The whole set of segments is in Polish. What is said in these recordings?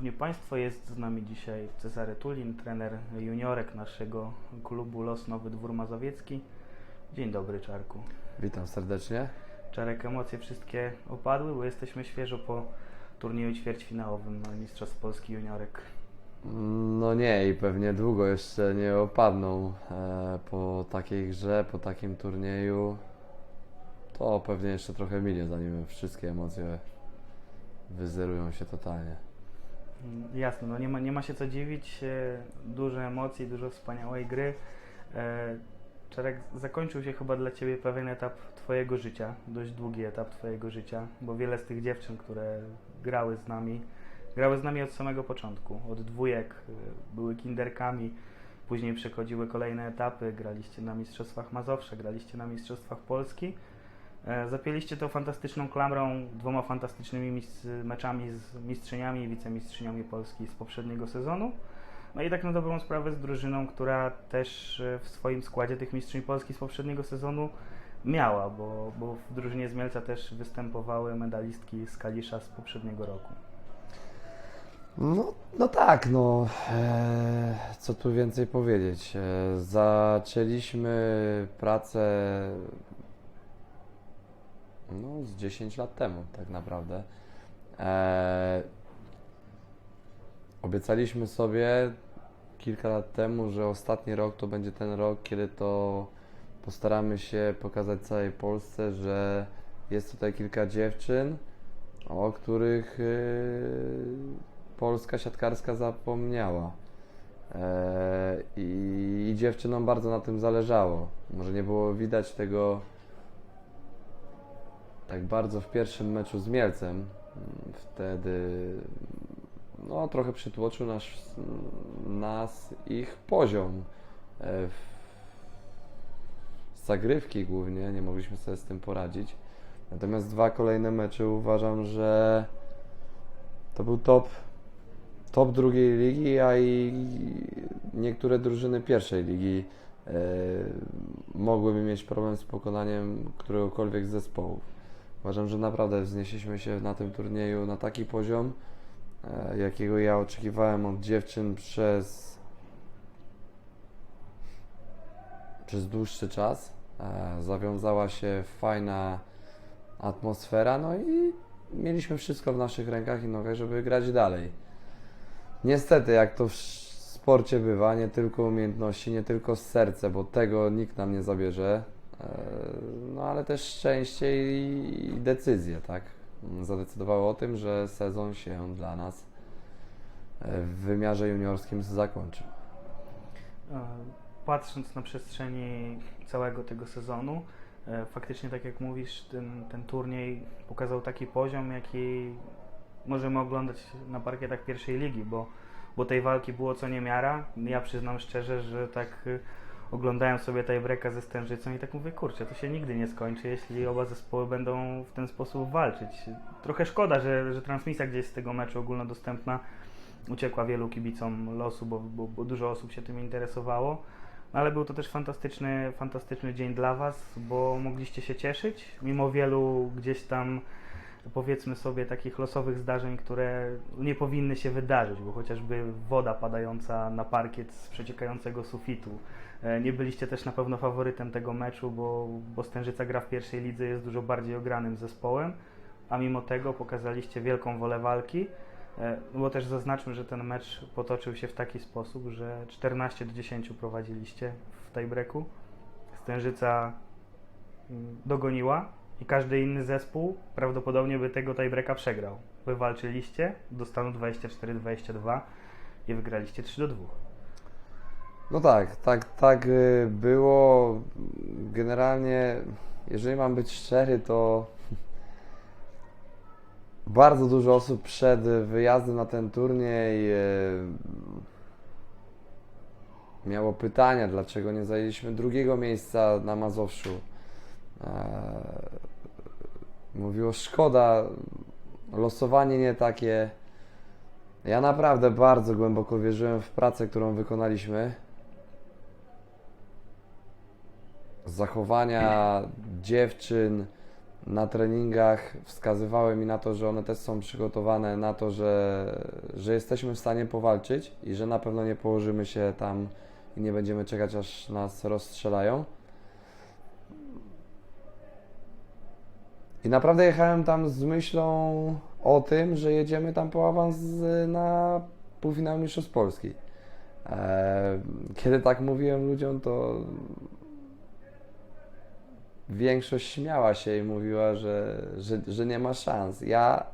Szanowni Państwo, jest z nami dzisiaj Cezary Tulin, trener juniorek naszego klubu Los Nowy Dwór Mazowiecki. Dzień dobry Czarku. Witam serdecznie. Czarek, emocje wszystkie opadły, bo jesteśmy świeżo po turnieju ćwierćfinałowym Mistrzostw Polski Juniorek. No nie i pewnie długo jeszcze nie opadną e, po takiej grze, po takim turnieju. To pewnie jeszcze trochę minie, zanim wszystkie emocje wyzerują się totalnie. Mm, Jasne, no nie ma, nie ma się co dziwić, e, dużo emocji, dużo wspaniałej gry. E, Czarek, zakończył się chyba dla Ciebie pewien etap Twojego życia, dość długi etap Twojego życia, bo wiele z tych dziewczyn, które grały z nami, grały z nami od samego początku, od dwójek, y, były kinderkami, później przechodziły kolejne etapy, graliście na Mistrzostwach Mazowsza, graliście na Mistrzostwach Polski. E, Zapięliście to fantastyczną klamrą, dwoma fantastycznymi meczami z mistrzyniami i wicemistrzyniami Polski z poprzedniego sezonu. No i tak na dobrą sprawę z drużyną, która też e, w swoim składzie tych mistrzyń Polski z poprzedniego sezonu miała, bo, bo w drużynie z Mielca też występowały medalistki z Kalisza z poprzedniego roku. No, no tak, no e, co tu więcej powiedzieć. E, zaczęliśmy pracę no, z 10 lat temu, tak naprawdę. E, obiecaliśmy sobie kilka lat temu, że ostatni rok to będzie ten rok, kiedy to postaramy się pokazać całej Polsce, że jest tutaj kilka dziewczyn, o których y, Polska siatkarska zapomniała. E, I, I dziewczynom bardzo na tym zależało. Może nie było widać tego tak bardzo w pierwszym meczu z Mielcem. Mm, Wtedy no, trochę przytłoczył nas, nas ich poziom. E, z zagrywki głównie, nie mogliśmy sobie z tym poradzić. Natomiast dwa kolejne mecze uważam, że to był top, top drugiej ligi, a i niektóre drużyny pierwszej ligi e, mogłyby mieć problem z pokonaniem któregokolwiek z zespołów. Uważam, że naprawdę wznieśliśmy się na tym turnieju na taki poziom, e, jakiego ja oczekiwałem od dziewczyn przez, przez dłuższy czas. E, Zawiązała się fajna atmosfera, no i mieliśmy wszystko w naszych rękach i nogach, żeby grać dalej. Niestety, jak to w sporcie bywa, nie tylko umiejętności, nie tylko serce, bo tego nikt nam nie zabierze, no ale też szczęście i decyzje, tak? Zadecydowały o tym, że sezon się dla nas e, w wymiarze juniorskim zakończył. E, Patrząc na przestrzeni całego tego sezonu, e, faktycznie tak jak mówisz, ten, ten turniej pokazał taki poziom, jaki możemy oglądać na parkietach pierwszej ligi, bo, bo tej walki było co niemiara. Ja przyznam szczerze, że tak oglądałem sobie tiebreaka ze Stężycą i tak mówię, kurczę, to się nigdy nie skończy, jeśli oba zespoły będą w ten sposób walczyć. Trochę szkoda, że, że transmisja gdzieś z tego meczu ogólnodostępna uciekła wielu kibicom losu, bo, bo, bo dużo osób się tym interesowało. No, ale był to też fantastyczny, fantastyczny dzień dla Was, bo mogliście się cieszyć, mimo wielu gdzieś tam powiedzmy sobie takich losowych zdarzeń, które nie powinny się wydarzyć, bo chociażby woda padająca na parkiet z przeciekającego sufitu. E, Nie byliście też na pewno faworytem tego meczu, bo, bo Stężyca gra w pierwszej lidze jest dużo bardziej ogranym zespołem, a mimo tego pokazaliście wielką wolę walki. E, No bo też zaznaczmy, że ten mecz potoczył się w taki sposób, że 14 do 10 prowadziliście w tiebreaku. Stężyca mm, dogoniła i każdy inny zespół prawdopodobnie by tego tiebreaka przegrał. Wy walczyliście do stanu 24-22 i wygraliście 3 do 2. No tak, tak, tak y, było. Generalnie, jeżeli mam być szczery, to bardzo dużo osób przed wyjazdem na ten turniej y, miało pytania, dlaczego nie zajęliśmy drugiego miejsca na Mazowszu. E, Mówiło, szkoda, losowanie nie takie. Ja naprawdę bardzo głęboko wierzyłem w pracę, którą wykonaliśmy. Zachowania dziewczyn, na treningach wskazywały mi na to, że one też są przygotowane na to, że, że jesteśmy w stanie powalczyć i że na pewno nie położymy się tam i nie będziemy czekać, aż nas rozstrzelają. I naprawdę jechałem tam z myślą o tym, że jedziemy tam po awans na półfinał Mistrzostw Polski. E, Kiedy tak mówiłem ludziom, to większość śmiała się i mówiła, że, że, że nie ma szans. Ja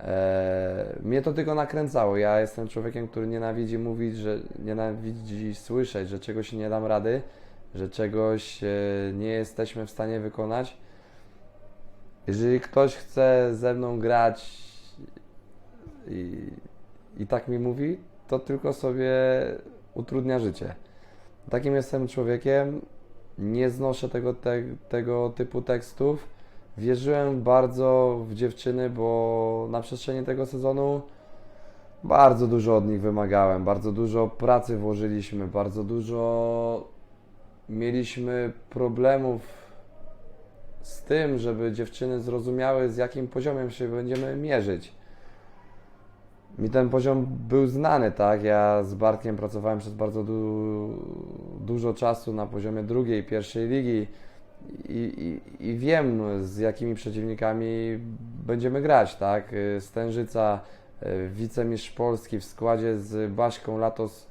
e, mnie to tylko nakręcało. Ja jestem człowiekiem, który nienawidzi mówić, że nienawidzi słyszeć, że czegoś nie dam rady, że czegoś e, nie jesteśmy w stanie wykonać. Jeżeli ktoś chce ze mną grać i, i tak mi mówi, to tylko sobie utrudnia życie. Takim jestem człowiekiem. Nie znoszę tego, te, tego typu tekstów. Wierzyłem bardzo w dziewczyny, bo na przestrzeni tego sezonu bardzo dużo od nich wymagałem, bardzo dużo pracy włożyliśmy, bardzo dużo mieliśmy problemów z tym, żeby dziewczyny zrozumiały, z jakim poziomem się będziemy mierzyć. Mi ten poziom był znany, tak? Ja z Bartkiem pracowałem przez bardzo du dużo czasu na poziomie drugiej, pierwszej ligi i, i, i wiem, z jakimi przeciwnikami będziemy grać, tak? Stężyca, y, wicemistrz Polski w składzie z Baśką Latos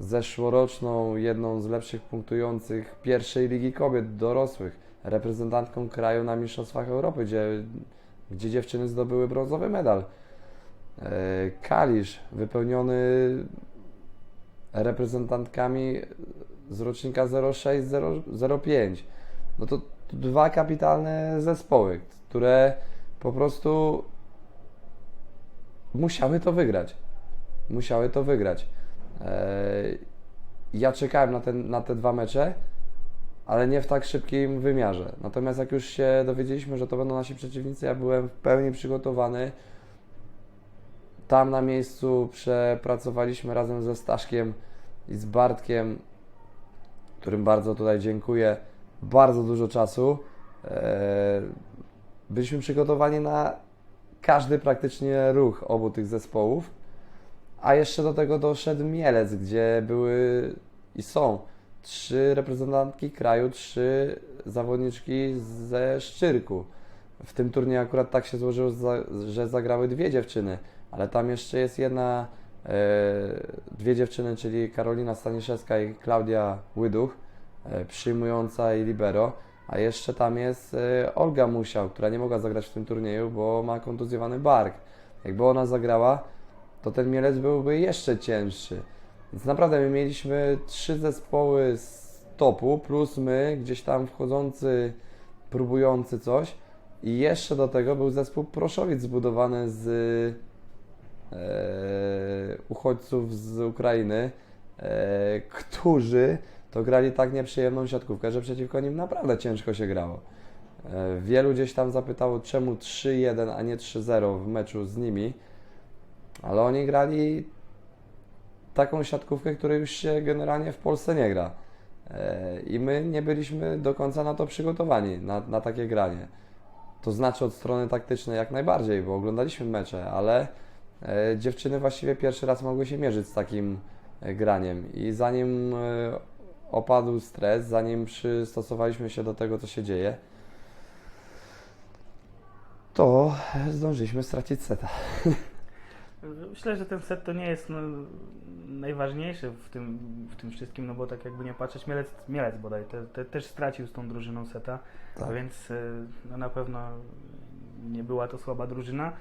zeszłoroczną, jedną z lepszych punktujących pierwszej ligi kobiet dorosłych, reprezentantką kraju na Mistrzostwach Europy, gdzie, gdzie dziewczyny zdobyły brązowy medal. E, Kalisz wypełniony reprezentantkami z rocznika 06-05. No to dwa kapitalne zespoły, które po prostu musiały to wygrać. Musiały to wygrać. E, Ja czekałem na, ten, na te dwa mecze, ale nie w tak szybkim wymiarze. Natomiast jak już się dowiedzieliśmy, że to będą nasi przeciwnicy, ja byłem w pełni przygotowany. Tam na miejscu przepracowaliśmy razem ze Staszkiem i z Bartkiem, którym bardzo tutaj dziękuję, bardzo dużo czasu. Eee, Byliśmy przygotowani na każdy praktycznie ruch obu tych zespołów. A jeszcze do tego doszedł Mielec, gdzie były i są trzy reprezentantki kraju, trzy zawodniczki ze Szczyrku. W tym turnieju akurat tak się złożyło, że zagrały dwie dziewczyny, ale tam jeszcze jest jedna, e, dwie dziewczyny, czyli Karolina Staniszewska i Klaudia Łyduch, e, przyjmująca i libero, a jeszcze tam jest e, Olga Musiał, która nie mogła zagrać w tym turnieju, bo ma kontuzjowany bark. Jakby ona zagrała, to ten Mielec byłby jeszcze cięższy. Więc naprawdę my mieliśmy trzy zespoły z topu, plus my, gdzieś tam wchodzący, próbujący coś. I jeszcze do tego był zespół Proszowic zbudowany z uchodźców z Ukrainy, e, którzy to grali tak nieprzyjemną siatkówkę, że przeciwko nim naprawdę ciężko się grało. E, wielu gdzieś tam zapytało, czemu 3-1, a nie 3-0 w meczu z nimi, ale oni grali taką siatkówkę, której już się generalnie w Polsce nie gra. E, I my nie byliśmy do końca na to przygotowani, na, na takie granie. To znaczy od strony taktycznej jak najbardziej, bo oglądaliśmy mecze, ale e, dziewczyny właściwie pierwszy raz mogły się mierzyć z takim e, graniem. I zanim e, opadł stres, zanim przystosowaliśmy się do tego, co się dzieje, to zdążyliśmy stracić seta. Myślę, że ten set to nie jest no, najważniejszy w tym, w tym wszystkim, no bo tak jakby nie patrzeć, Mielec, Mielec bodaj te, te, też stracił z tą drużyną seta, Tak. więc no, na pewno nie była to słaba drużyna.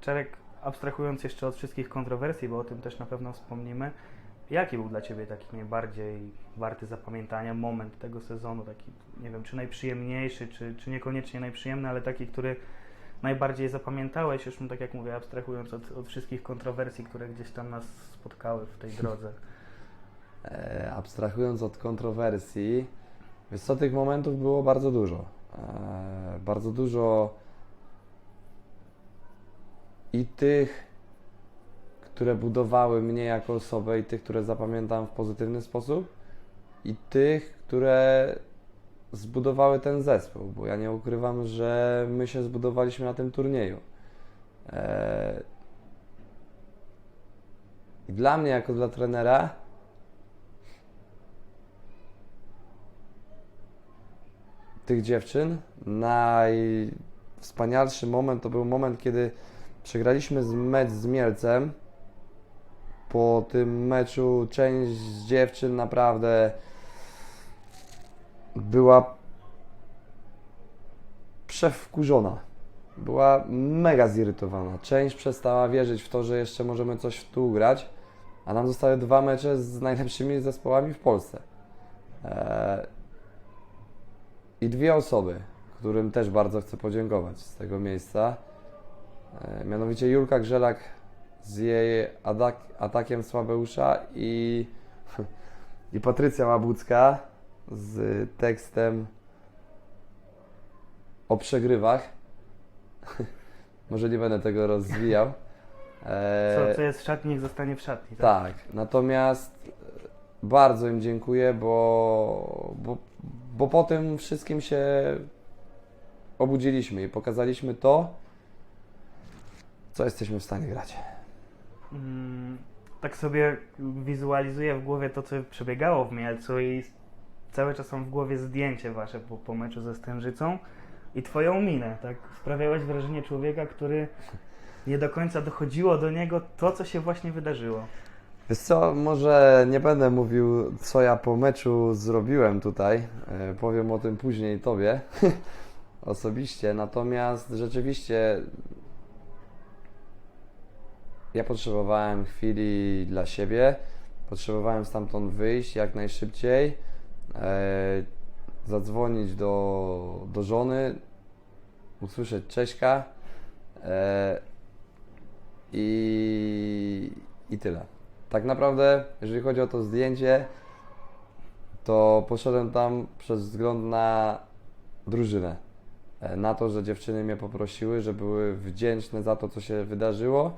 Czarek, abstrahując jeszcze od wszystkich kontrowersji, bo o tym też na pewno wspomnimy, jaki był dla Ciebie taki najbardziej warty zapamiętania moment tego sezonu, taki, nie wiem, czy najprzyjemniejszy, czy, czy niekoniecznie najprzyjemny, ale taki, który najbardziej zapamiętałeś, już tak jak mówię, abstrahując od, od wszystkich kontrowersji, które gdzieś tam nas spotkały w tej drodze. E, abstrahując od kontrowersji, wiesz co, tych momentów było bardzo dużo. E, bardzo dużo i tych, które budowały mnie jako osobę i tych, które zapamiętam w pozytywny sposób i tych, które zbudowały ten zespół, bo ja nie ukrywam, że my się zbudowaliśmy na tym turnieju. E, dla mnie, jako dla trenera, tych dziewczyn, najwspanialszy moment to był moment, kiedy przegraliśmy z mecz z Mielcem. Po tym meczu część z dziewczyn naprawdę była przewkurzona. Była mega zirytowana. Część przestała wierzyć w to, że jeszcze możemy coś tu ugrać, a nam zostały dwa mecze z najlepszymi zespołami w Polsce. Eee, I dwie osoby, którym też bardzo chcę podziękować z tego miejsca. E, mianowicie Julka Grzelak z jej atak, atakiem Słabeusza i, i Patrycja Łabucka z tekstem o przegrywach. Może nie będę tego rozwijał. E, Co, co jest w szatni, niech zostanie w szatni. Tak? tak, natomiast e, bardzo im dziękuję, bo, bo, bo po tym wszystkim się obudziliśmy i pokazaliśmy to, co jesteśmy w stanie grać. Mm, tak sobie wizualizuję w głowie to, co przebiegało w Mielcu i cały czas mam w głowie zdjęcie wasze po, po meczu ze Stężycą i twoją minę, tak? Sprawiałeś wrażenie człowieka, który nie do końca dochodziło do niego to, co się właśnie wydarzyło. Wiesz co, może nie będę mówił, co ja po meczu zrobiłem tutaj. E, Powiem o tym później Tobie osobiście. Natomiast rzeczywiście ja potrzebowałem chwili dla siebie. Potrzebowałem stamtąd wyjść jak najszybciej. E, zadzwonić do, do żony, usłyszeć Cześka. E, i, I tyle. Tak naprawdę, jeżeli chodzi o to zdjęcie, to poszedłem tam przez wzgląd na drużynę. E, Na to, że dziewczyny mnie poprosiły, że były wdzięczne za to, co się wydarzyło.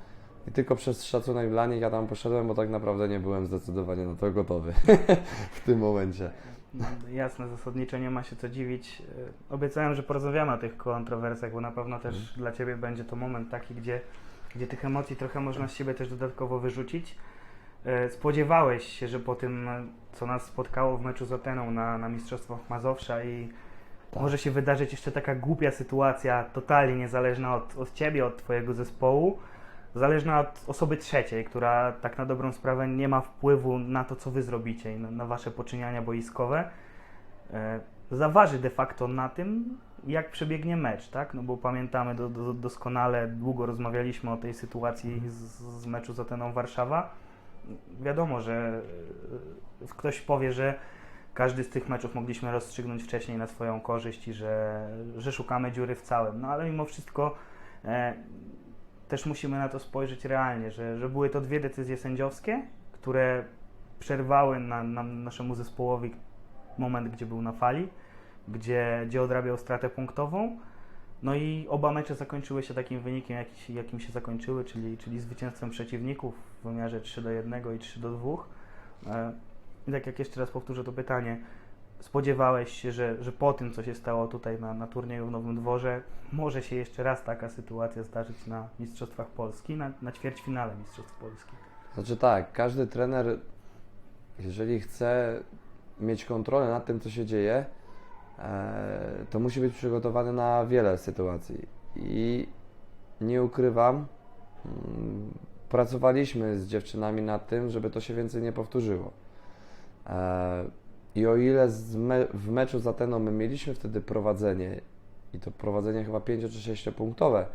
I tylko przez szacunek dla nich ja tam poszedłem, bo tak naprawdę nie byłem zdecydowanie na to gotowy w tym momencie. Jasne, zasadniczo nie ma się co dziwić. Obiecałem, że porozmawiamy o tych kontrowersjach, bo na pewno też dla Ciebie będzie to moment taki, gdzie, gdzie tych emocji trochę można z siebie też dodatkowo wyrzucić. E, Spodziewałeś się, że po tym, co nas spotkało w meczu z Ateną na, na Mistrzostwach Mazowsza i Tak. może się wydarzyć jeszcze taka głupia sytuacja, totalnie niezależna od, od Ciebie, od Twojego zespołu, zależna od osoby trzeciej, która tak na dobrą sprawę nie ma wpływu na to, co Wy zrobicie i na, na Wasze poczyniania boiskowe, e, zaważy de facto na tym, jak przebiegnie mecz, tak? No bo pamiętamy do, do, doskonale, długo rozmawialiśmy o tej sytuacji z, z meczu z Ateną Warszawa. Wiadomo, że e, ktoś powie, że każdy z tych meczów mogliśmy rozstrzygnąć wcześniej na swoją korzyść i że, że szukamy dziury w całym. No ale mimo wszystko e, też musimy na to spojrzeć realnie, że, że były to dwie decyzje sędziowskie, które przerwały na, na naszemu zespołowi moment, gdzie był na fali, gdzie, gdzie odrabiał stratę punktową. No i oba mecze zakończyły się takim wynikiem, jaki, jakim się zakończyły, czyli, czyli zwycięstwem przeciwników w wymiarze 3 do 1 i 3 do 2. E, tak jak jeszcze raz powtórzę to pytanie, spodziewałeś się, że, że po tym, co się stało tutaj na, na turnieju w Nowym Dworze, może się jeszcze raz taka sytuacja zdarzyć na Mistrzostwach Polski, na, na ćwierćfinale Mistrzostw Polski. Znaczy tak, każdy trener, jeżeli chce mieć kontrolę nad tym, co się dzieje, e, to musi być przygotowany na wiele sytuacji. I nie ukrywam, mm, pracowaliśmy z dziewczynami nad tym, żeby to się więcej nie powtórzyło. I o ile me, w meczu z Ateną my mieliśmy wtedy prowadzenie, i to prowadzenie chyba 5 czy 6 punktowe,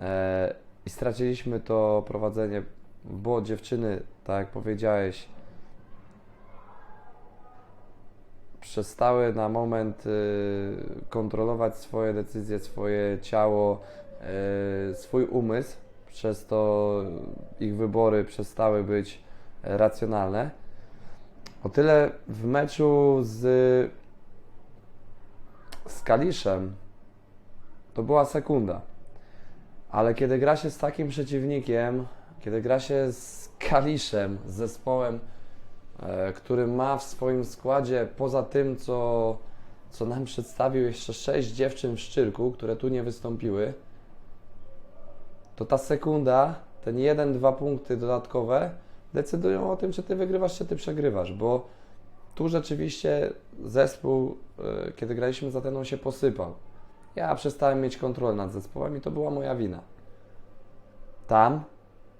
e, i straciliśmy to prowadzenie, bo dziewczyny, tak jak powiedziałeś, przestały na moment y, kontrolować swoje decyzje, swoje ciało, y, swój umysł, przez to ich wybory przestały być racjonalne. O tyle w meczu z, z Kaliszem to była sekunda. Ale kiedy gra się z takim przeciwnikiem, kiedy gra się z Kaliszem, z zespołem, e, który ma w swoim składzie, poza tym, co co nam przedstawił jeszcze sześć dziewczyn w Szczyrku, które tu nie wystąpiły, to ta sekunda, ten jeden, dwa punkty dodatkowe decydują o tym, czy ty wygrywasz, czy ty przegrywasz, bo tu rzeczywiście zespół, y, kiedy graliśmy za teną, się posypał. Ja przestałem mieć kontrolę nad zespołem i to była moja wina. Tam,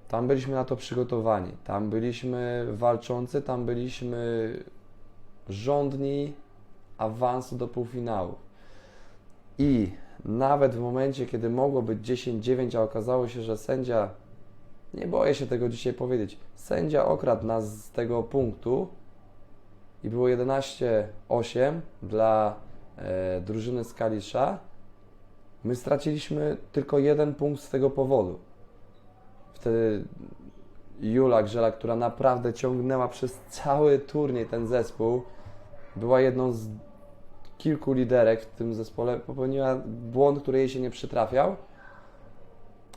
tam byliśmy na to przygotowani, tam byliśmy walczący, tam byliśmy rządni awansu do półfinału. I nawet w momencie, kiedy mogło być 10-9, a okazało się, że sędzia, nie boję się tego dzisiaj powiedzieć, sędzia okradł nas z tego punktu i było 11-8 dla e, drużyny z Kalisza, my straciliśmy tylko jeden punkt z tego powodu. Wtedy Jula Grzela, która naprawdę ciągnęła przez cały turniej ten zespół, była jedną z kilku liderek w tym zespole, popełniła błąd, który jej się nie przytrafiał,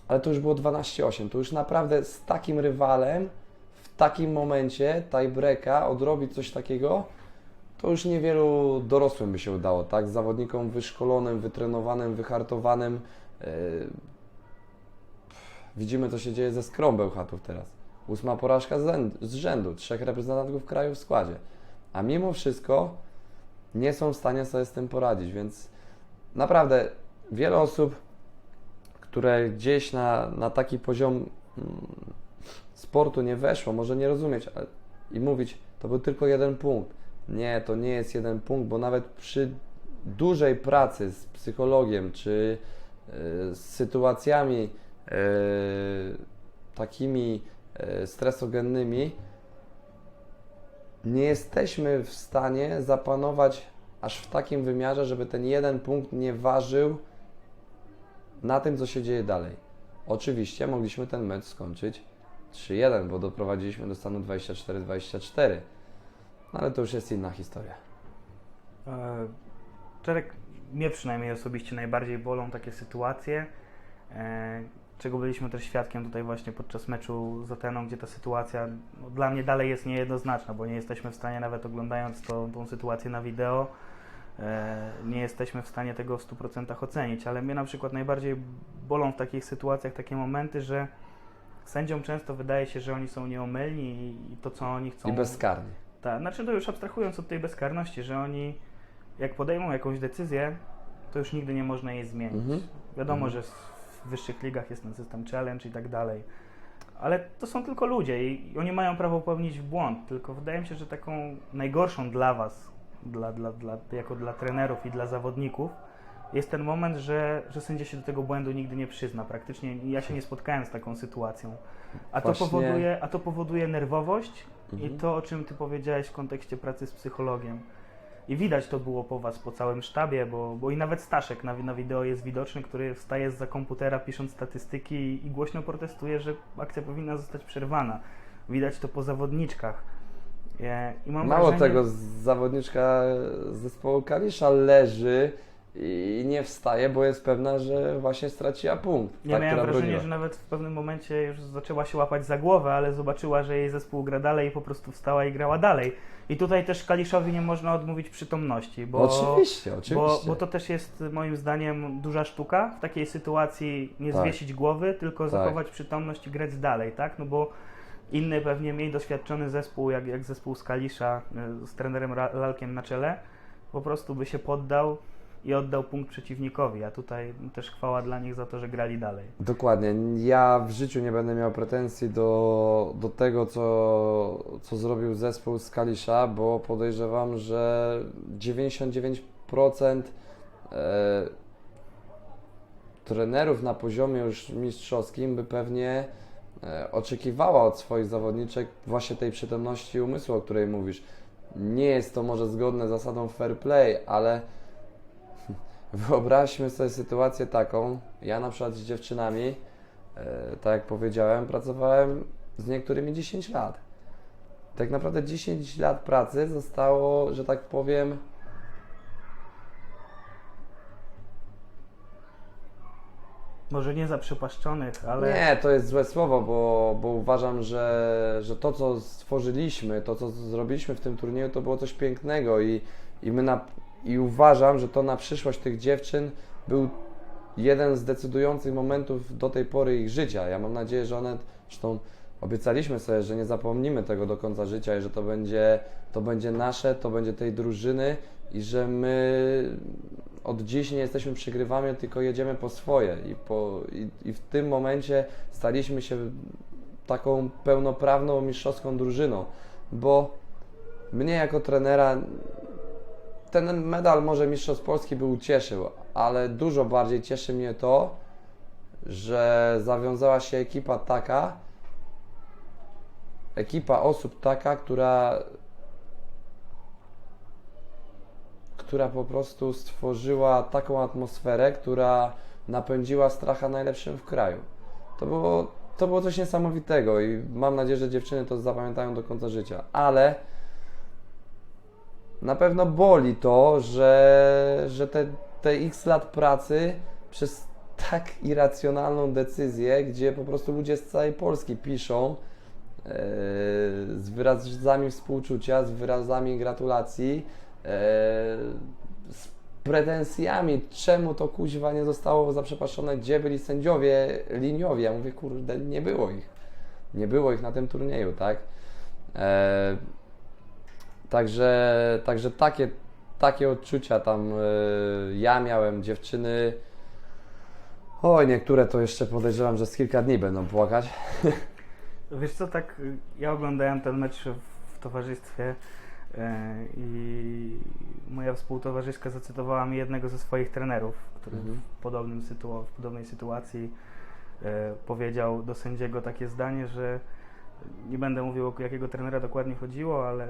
ale to już było 12-8. To już naprawdę z takim rywalem w takim momencie tiebreaka odrobić coś takiego, to już niewielu dorosłym by się udało, tak? Zawodnikom wyszkolonym, wytrenowanym, wyhartowanym. Yy, Widzimy, co się dzieje ze Skrą Bełchatów teraz. Ósma porażka z z rzędu, trzech reprezentantów kraju w składzie. A mimo wszystko nie są w stanie sobie z tym poradzić, więc naprawdę wiele osób, które gdzieś na, na taki poziom mm, sportu nie weszło, może nie rozumieć i mówić, to był tylko jeden punkt. Nie, to nie jest jeden punkt, bo nawet przy dużej pracy z psychologiem czy y, z sytuacjami y, takimi y, stresogennymi, nie jesteśmy w stanie zapanować aż w takim wymiarze, żeby ten jeden punkt nie ważył na tym, co się dzieje dalej. Oczywiście mogliśmy ten mecz skończyć 3-1, bo doprowadziliśmy do stanu 24-24. No ale to już jest inna historia. E, Czarek, mnie przynajmniej osobiście najbardziej bolą takie sytuacje, e, czego byliśmy też świadkiem tutaj właśnie podczas meczu z Ateną, gdzie ta sytuacja no, dla mnie dalej jest niejednoznaczna, bo nie jesteśmy w stanie nawet oglądając to, tą sytuację na wideo, nie jesteśmy w stanie tego w 100% ocenić, ale mnie na przykład najbardziej bolą w takich sytuacjach takie momenty, że sędziom często wydaje się, że oni są nieomylni i- to, co oni chcą... I bezkarnie. Tak, znaczy to już abstrahując od tej bezkarności, że oni jak podejmą jakąś decyzję, to już nigdy nie można jej zmienić. Mhm. Wiadomo, Mhm. że w wyższych ligach jest ten system challenge i tak dalej. Ale to są tylko ludzie i i oni mają prawo popełnić błąd, tylko wydaje mi się, że taką najgorszą dla Was, dla, dla, dla, jako dla trenerów i dla zawodników, jest ten moment, że, że sędzia się do tego błędu nigdy nie przyzna. Praktycznie ja się nie spotkałem z taką sytuacją. A to, powoduje, a to powoduje nerwowość i Mhm. to, o czym Ty powiedziałeś w kontekście pracy z psychologiem. I widać to było po Was, po całym sztabie, bo, bo i nawet Staszek na, na wideo jest widoczny, który wstaje za komputera pisząc statystyki i, i głośno protestuje, że akcja powinna zostać przerwana. Widać to po zawodniczkach. I mam Mało wrażenie, tego, zawodniczka z zespołu Kalisza leży i nie wstaje, bo jest pewna, że właśnie straciła punkt. Ja ta, miałem wrażenie, broniła. że nawet w pewnym momencie już zaczęła się łapać za głowę, ale zobaczyła, że jej zespół gra dalej i po prostu wstała i grała dalej. I tutaj też Kaliszowi nie można odmówić przytomności, bo, oczywiście, oczywiście. bo, bo to też jest moim zdaniem duża sztuka w takiej sytuacji nie Tak. zwiesić głowy, tylko Tak. zachować przytomność i grać dalej, tak? No bo inny pewnie mniej doświadczony zespół, jak, jak zespół z Kalisza y, z trenerem Lalkiem na czele, po prostu by się poddał i oddał punkt przeciwnikowi, a tutaj też chwała dla nich za to, że grali dalej. Dokładnie. Ja w życiu nie będę miał pretensji do, do tego, co, co zrobił zespół z Kalisza, bo podejrzewam, że 99% e, trenerów na poziomie już mistrzowskim by pewnie oczekiwała od swoich zawodniczek właśnie tej przytomności umysłu, o której mówisz. Nie jest to może zgodne z zasadą fair play, ale Wyobraźmy sobie sytuację taką. Ja na przykład z dziewczynami, e, tak jak powiedziałem, pracowałem z niektórymi 10 lat. Tak naprawdę 10 lat pracy zostało, że tak powiem, Może nie zaprzepaszczonych, ale Nie, to jest złe słowo, bo, bo uważam, że, że to, co stworzyliśmy, to, co zrobiliśmy w tym turnieju, to było coś pięknego i, i my na, i uważam, że to na przyszłość tych dziewczyn był jeden z decydujących momentów do tej pory ich życia. Ja mam nadzieję, że one, zresztą obiecaliśmy sobie, że nie zapomnimy tego do końca życia i że to będzie, to będzie nasze, to będzie tej drużyny i że my od dziś nie jesteśmy przygrywami, tylko jedziemy po swoje. I, po, i, i w tym momencie staliśmy się taką pełnoprawną mistrzowską drużyną, bo mnie jako trenera ten medal może Mistrzostw Polski by ucieszył, ale dużo bardziej cieszy mnie to, że zawiązała się ekipa taka, ekipa osób taka, która która po prostu stworzyła taką atmosferę, która napędziła stracha najlepszym w kraju. To było, to było coś niesamowitego i mam nadzieję, że dziewczyny to zapamiętają do końca życia. Ale na pewno boli to, że, że te, te x lat pracy przez tak irracjonalną decyzję, gdzie po prostu ludzie z całej Polski piszą e, z wyrazami współczucia, z wyrazami gratulacji, z pretensjami, czemu to kuźwa nie zostało zaprzepaszczone, gdzie byli sędziowie liniowi. Ja mówię, kurde, nie było ich. Nie było ich na tym turnieju, tak? E, Także, także takie, takie odczucia tam y, ja miałem, dziewczyny. Oj, niektóre to jeszcze podejrzewam, że z kilka dni będą płakać. Wiesz co, tak ja oglądałem ten mecz w, towarzystwie e, i moja współtowarzyszka zacytowała mi jednego ze swoich trenerów, który Mhm. w, podobnym sytu- w podobnej sytuacji e, powiedział do sędziego takie zdanie, że nie będę mówił o jakiego trenera dokładnie chodziło, ale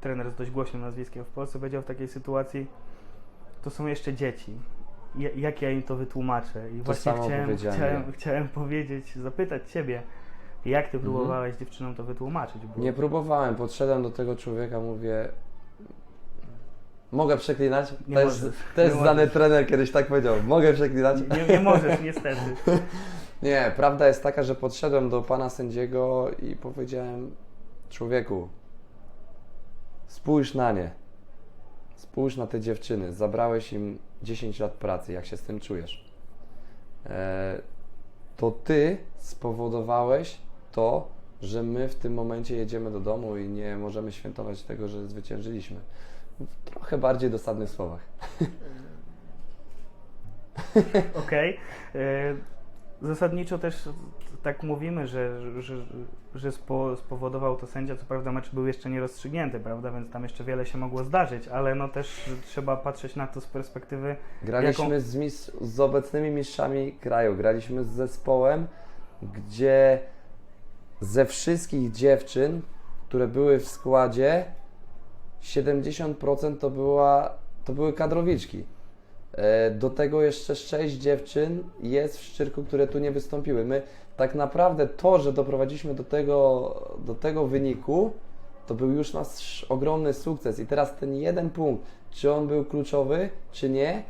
trener z dość głośnym nazwiskiem w Polsce powiedział w takiej sytuacji, to są jeszcze dzieci. Ja- Jak ja im to wytłumaczę? I właśnie samo chciałem, chciałem, chciałem powiedzieć, zapytać Ciebie, jak Ty Mhm. próbowałeś dziewczynom to wytłumaczyć? Bo... Nie próbowałem, podszedłem do tego człowieka, mówię. Mogę przeklinać? Nie to jest, możesz, to jest nie znany możesz. trener kiedyś tak powiedział. Mogę przeklinać? Nie, nie możesz, niestety. Nie, prawda jest taka, że podszedłem do pana sędziego i powiedziałem: Człowieku, spójrz na nie. Spójrz na te dziewczyny. Zabrałeś im 10 lat pracy. Jak się z tym czujesz? E, to ty spowodowałeś to, że my w tym momencie jedziemy do domu i nie możemy świętować tego, że zwyciężyliśmy. W trochę bardziej dosadnych słowach. Okej. E, Zasadniczo też tak mówimy, że, że, że spo, spowodował to sędzia. Co prawda mecz był jeszcze nierozstrzygnięty, prawda, więc tam jeszcze wiele się mogło zdarzyć, ale no też trzeba patrzeć na to z perspektywy Graliśmy Jaką- z, mistrz, z obecnymi mistrzami kraju, graliśmy z zespołem, gdzie ze wszystkich dziewczyn, które były w składzie, 70% to, była, to były kadrowiczki. E, Do tego jeszcze 6 dziewczyn jest w Szczyrku, które tu nie wystąpiły. My tak naprawdę to, że doprowadziliśmy do tego, do tego wyniku, to był już nasz ogromny sukces. I teraz ten jeden punkt, czy on był kluczowy, czy nie,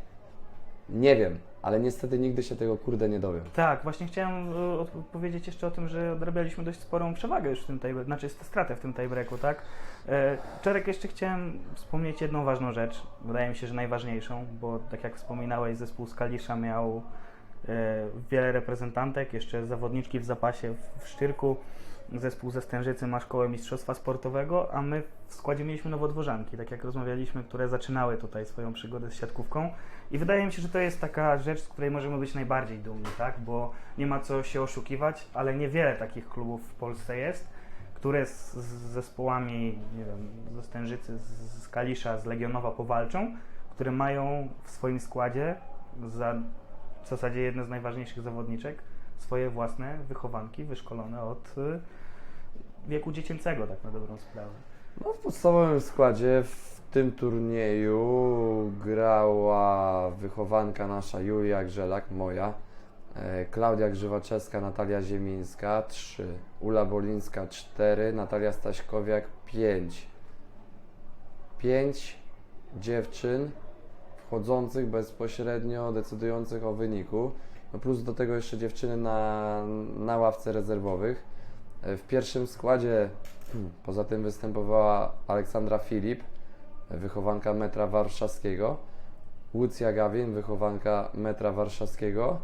nie wiem, ale niestety nigdy się tego kurde nie dowiem. Tak, właśnie chciałem e, od- powiedzieć jeszcze o tym, że odrabialiśmy dość sporą przewagę już w tym tie, znaczy stratę w tym tiebreaku, tak? E, Czarek, jeszcze chciałem wspomnieć jedną ważną rzecz, wydaje mi się, że najważniejszą, bo tak jak wspominałeś, zespół z Kalisza miał e, wiele reprezentantek, jeszcze zawodniczki w zapasie w Szczyrku, zespół ze Stężycy ma szkołę mistrzostwa sportowego, a my w składzie mieliśmy nowodworzanki, tak jak rozmawialiśmy, które zaczynały tutaj swoją przygodę z siatkówką. I wydaje mi się, że to jest taka rzecz, z której możemy być najbardziej dumni, tak? Bo nie ma co się oszukiwać, ale niewiele takich klubów w Polsce jest, które z, z zespołami, nie wiem, ze Stężycy, z, z Kalisza, z Legionowa powalczą, które mają w swoim składzie za w zasadzie jedne z najważniejszych zawodniczek swoje własne wychowanki wyszkolone od y, wieku dziecięcego, tak na dobrą sprawę. No, w podstawowym składzie w tym turnieju grała wychowanka nasza Julia Grzelak, moja, e, Klaudia Grzywaczewska, Natalia Ziemińska 3, Ula Bolińska 4, Natalia Staśkowiak 5. 5 dziewczyn wchodzących bezpośrednio, decydujących o wyniku. No plus do tego jeszcze dziewczyny na, na ławce rezerwowych. E, W pierwszym składzie Hmm, Poza tym występowała Aleksandra Filip, wychowanka metra warszawskiego, Łucja Gawin, wychowanka metra warszawskiego,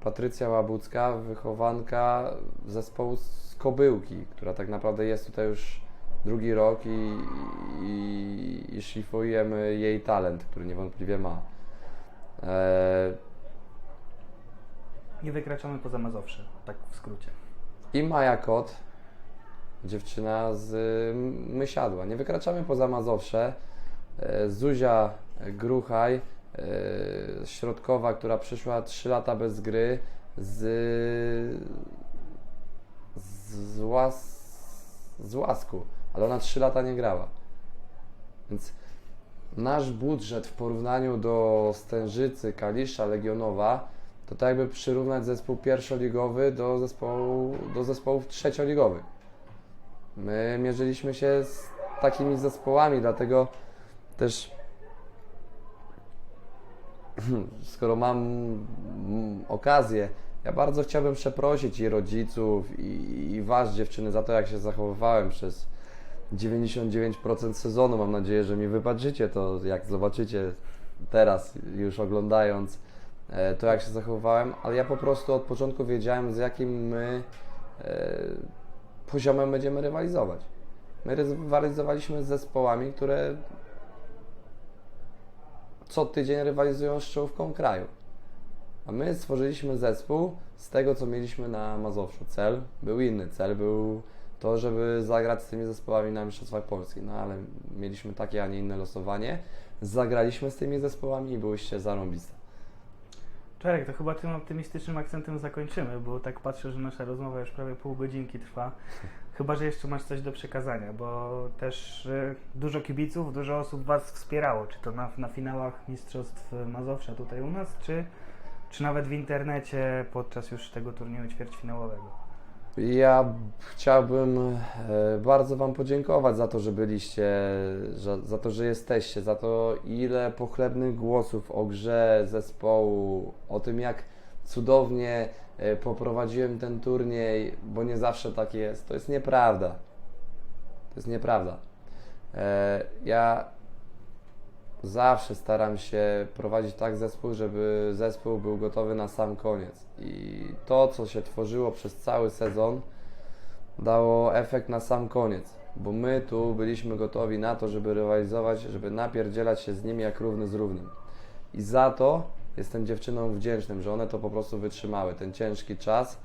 Patrycja Łabucka, wychowanka zespołu z Kobyłki, która tak naprawdę jest tutaj już drugi rok i, i, i szlifujemy jej talent, który niewątpliwie ma. E, Nie wykraczamy poza Mazowsze, tak w skrócie. I Maja Kot, dziewczyna z Mysiadła. Nie wykraczamy poza Mazowsze. E, Zuzia Gruchaj, e, środkowa, która przyszła 3 lata bez gry z, z, łas, z Łasku, ale ona 3 lata nie grała. Więc nasz budżet w porównaniu do Stężycy, Kalisza, Legionowa to tak jakby przyrównać zespół pierwszoligowy do, zespołu, do zespołów trzecioligowych. My mierzyliśmy się z takimi zespołami, dlatego też skoro mam mm, okazję, ja bardzo chciałbym przeprosić i rodziców, i, i Was, dziewczyny, za to, jak się zachowywałem przez 99% sezonu. Mam nadzieję, że mi wybaczycie to, jak zobaczycie teraz, już oglądając to, jak się zachowywałem, ale ja po prostu od początku wiedziałem, z jakim my e, poziomem będziemy rywalizować. My rywalizowaliśmy z zespołami, które co tydzień rywalizują z czołówką kraju. A my stworzyliśmy zespół z tego, co mieliśmy na Mazowszu. Cel był inny. Cel był to, żeby zagrać z tymi zespołami na Mistrzostwach Polski. No ale mieliśmy takie, a nie inne losowanie. Zagraliśmy z tymi zespołami i byłyście zarąbiste. Czarek, to chyba tym optymistycznym akcentem zakończymy, bo tak patrzę, że nasza rozmowa już prawie pół godzinki trwa. Chyba, że jeszcze masz coś do przekazania, bo też y, dużo kibiców, dużo osób Was wspierało, czy to na, na finałach Mistrzostw Mazowsza tutaj u nas, czy, czy nawet w internecie podczas już tego turnieju ćwierćfinałowego. Ja chciałbym e, bardzo Wam podziękować za to, że byliście, za, to, że jesteście, za to, ile pochlebnych głosów o grze zespołu, o tym, jak cudownie e, poprowadziłem ten turniej, bo nie zawsze tak jest. To jest nieprawda. To jest nieprawda. E, Ja zawsze staram się prowadzić tak zespół, żeby zespół był gotowy na sam koniec. I to, co się tworzyło przez cały sezon, dało efekt na sam koniec. Bo my tu byliśmy gotowi na to, żeby rywalizować, żeby napierdzielać się z nimi jak równy z równym. I za to jestem dziewczynom wdzięcznym, że one to po prostu wytrzymały, ten ciężki czas.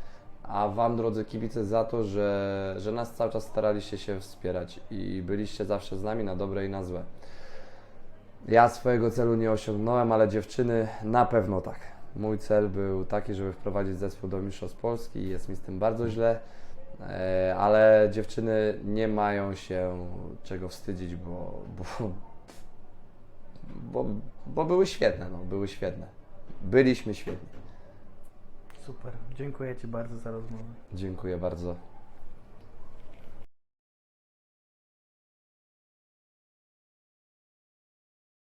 A Wam, drodzy kibice, za to, że, że nas cały czas staraliście się wspierać i byliście zawsze z nami na dobre i na złe. Ja swojego celu nie osiągnąłem, ale dziewczyny na pewno tak. Mój cel był taki, żeby wprowadzić zespół do Mistrzostw Polski i jest mi z tym bardzo źle, e, ale dziewczyny nie mają się czego wstydzić, bo, bo, bo, bo były świetne, no, były świetne. Byliśmy świetni. Super, dziękuję Ci bardzo za rozmowę. Dziękuję bardzo.